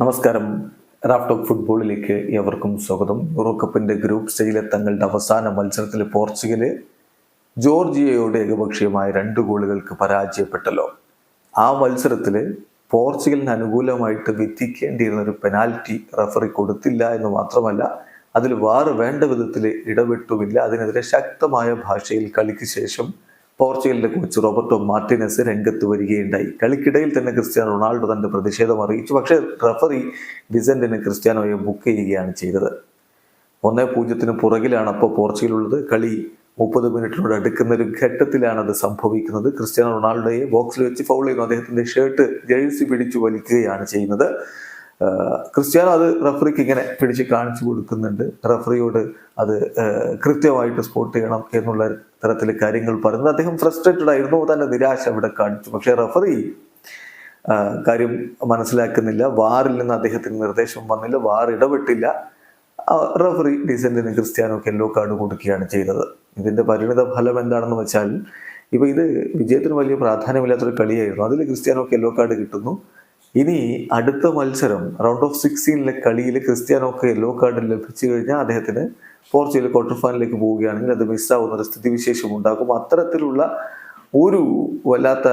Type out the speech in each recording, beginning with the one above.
നമസ്കാരം. റാഫ്ടോക്ക് ഫുട്ബോളിലേക്ക് എവർക്കും സ്വാഗതം. യൂറോ കപ്പിന്റെ ഗ്രൂപ്പ് സ്റ്റേജിലെ തങ്ങളുടെ അവസാന മത്സരത്തിൽ പോർച്ചുഗൽ ജോർജിയയോട് ഏകപക്ഷീയമായ രണ്ട് ഗോളുകൾക്ക് പരാജയപ്പെട്ടല്ലോ. ആ മത്സരത്തിൽ പോർച്ചുഗലിന് അനുകൂലമായിട്ട് വിധിക്കേണ്ടിയിരുന്ന ഒരു പെനാൽറ്റി റഫറി കൊടുത്തില്ല എന്ന് മാത്രമല്ല അതിൽ വാറ് വേണ്ട വിധത്തിൽ ഇടപെട്ടുമില്ല അതിനെതിരെ ശക്തമായ ഭാഷയിൽ കളിക്ക് ശേഷം പോർച്ചുഗലിന്റെ കോച്ച് റോബർട്ടോ മാർട്ടിനസ് രംഗത്ത് വരികയുണ്ടായി. കളിക്കിടയിൽ തന്നെ ക്രിസ്ത്യാനോ റൊണാൾഡോ തന്റെ പ്രതിഷേധം അറിയിച്ചു. പക്ഷേ റഫറി ഡിസന്റിന് ക്രിസ്ത്യാനോയെ ബുക്ക് ചെയ്യുകയാണ് ചെയ്തത്. ഒന്നേ പൂജ്യത്തിന് പുറകിലാണ് അപ്പോൾ പോർച്ചുഗൽ ഉള്ളത് കളി മുപ്പത് മിനിറ്റിനോട് അടുക്കുന്ന ഒരു ഘട്ടത്തിലാണ് അത് സംഭവിക്കുന്നത്. ക്രിസ്ത്യാനോ റൊണാൾഡോയെ ബോക്സിൽ വെച്ച് ഫൗൾ ചെയ്യുന്നു. അദ്ദേഹത്തിന്റെ ഷർട്ട് ജേഴ്സി പിടിച്ചു വലിക്കുകയാണ് ചെയ്യുന്നത്. ക്രിസ്ത്യാനോ അത് റഫറിക്ക് ഇങ്ങനെ പിടിച്ച് കാണിച്ചു കൊടുക്കുന്നുണ്ട്. റഫറിയോട് അത് കൃത്യമായിട്ട് സ്പോട്ട് ചെയ്യണം എന്നുള്ള തരത്തിൽ കാര്യങ്ങൾ പറയുന്നത് അദ്ദേഹം ഫ്രസ്ട്രേറ്റഡ് ആയിരുന്നു തന്നെ നിരാശ അവിടെ കാണിച്ചു. പക്ഷേ റഫറി കാര്യം മനസ്സിലാക്കുന്നില്ല. വാറിൽ നിന്ന് അദ്ദേഹത്തിന് നിർദ്ദേശം വന്നില്ല വാർ ഇടപെട്ടില്ല. റഫറി ഡീസന്റിന് ക്രിസ്ത്യാനോക്ക് യെല്ലോ കാർഡ് കൊടുക്കുകയാണ് ചെയ്തത്. ഇതിന്റെ പരിണിത ഫലം എന്താണെന്ന് വെച്ചാൽ ഇപ്പൊ ഇത് വിജയത്തിന് വലിയ പ്രാധാന്യമില്ലാത്തൊരു കളിയായിരുന്നു. അതിൽ ക്രിസ്ത്യാനോക്ക് യെല്ലോ കാർഡ് കിട്ടുന്നു. ഇനി അടുത്ത മത്സരം റൗണ്ട് ഓഫ് സിക്സ്റ്റീനിലെ കളിയിൽ ക്രിസ്ത്യാനോക്ക് യെല്ലോ കാർഡ് ലഭിച്ചു കഴിഞ്ഞാൽ അദ്ദേഹത്തിന് പോർച്ചുഗൽ ക്വാർട്ടർ ഫൈനലിലേക്ക് പോവുകയാണെങ്കിൽ അത് മിസ്സാവുന്ന ഒരു സ്ഥിതിവിശേഷം ഉണ്ടാക്കും അത്തരത്തിലുള്ള ഒരു വല്ലാത്ത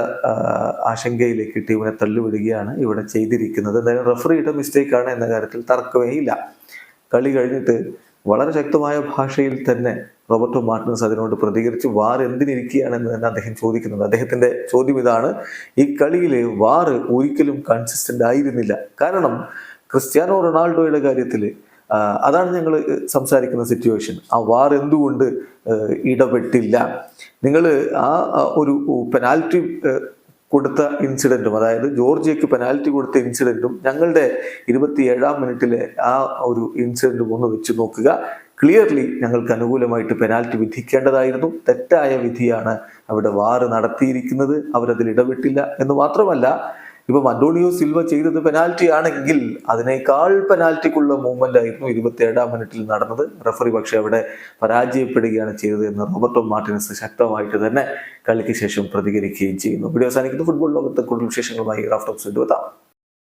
ആശങ്കയിലേക്ക് ടീമിനെ തള്ളിവിടുകയാണ് ഇവിടെ ചെയ്തിരിക്കുന്നത്. എന്തായാലും റഫറിയുടെ മിസ്റ്റേക്കാണ് എന്ന കാര്യത്തിൽ തർക്കമേ ഇല്ല. കളി കഴിഞ്ഞിട്ട് വളരെ ശക്തമായ ഭാഷയിൽ തന്നെ റോബർട്ടോ മാർട്ടിനസ് അതിനോട് പ്രതികരിച്ച് വാർ എന്തിനിരിക്കുകയാണെന്ന് തന്നെ അദ്ദേഹം ചോദിക്കുന്നുണ്ട്. അദ്ദേഹത്തിന്റെ ചോദ്യം ഇതാണ് ഈ കളിയിൽ വാർ ഒരിക്കലും കൺസിസ്റ്റന്റ് ആയിരുന്നില്ല. കാരണം ക്രിസ്ത്യാനോ റൊണാൾഡോയുടെ കാര്യത്തിൽ അതാണ് ഞങ്ങൾ സംസാരിക്കുന്ന സിറ്റുവേഷൻ ആ വാർ എന്തുകൊണ്ട് ഇടപെട്ടില്ല? നിങ്ങൾ ആ ആ, ഒരു പെനാൽറ്റി കൊടുത്ത ഇൻസിഡന്റും അതായത് ജോർജിയക്ക് പെനാൽറ്റി കൊടുത്ത ഇൻസിഡന്റും ഞങ്ങളുടെ ഇരുപത്തിയേഴാം മിനിറ്റിലെ ആ ഒരു ഇൻസിഡന്റും ഒന്ന് വെച്ച് നോക്കുക. ക്ലിയർലി ഞങ്ങൾക്ക് അനുകൂലമായിട്ട് പെനാൽറ്റി വിധിക്കേണ്ടതായിരുന്നു. തെറ്റായ വിധിയാണ് അവിടെ വാറ് നടത്തിയിരിക്കുന്നത്. അവരതിൽ ഇടപെട്ടില്ല എന്ന് മാത്രമല്ല ഇപ്പം അന്റോണിയോ സിൽവ ചെയ്തത് പെനാൽറ്റി ആണെങ്കിൽ അതിനേക്കാൾ പെനാൽറ്റിക്കുള്ള മൂവ്മെന്റ് ആയിരുന്നു ഇരുപത്തിയേഴാം മിനിറ്റിൽ നടന്നത്. റഫറി പക്ഷെ അവിടെ പരാജയപ്പെടുകയാണ് ചെയ്തത് എന്ന് റോബർട്ടോ മാർട്ടിനസ് ശക്തമായിട്ട് തന്നെ കളിക്ക് ശേഷം പ്രതികരിക്കുകയും ചെയ്യുന്നു. വീഡിയോ അവസാനിക്കുന്ന. ഫുട്ബോൾ ലോകത്തെ കൂടുതൽ വിശേഷങ്ങളുമായി റാഫ്റ്റോക്സ് എത്താം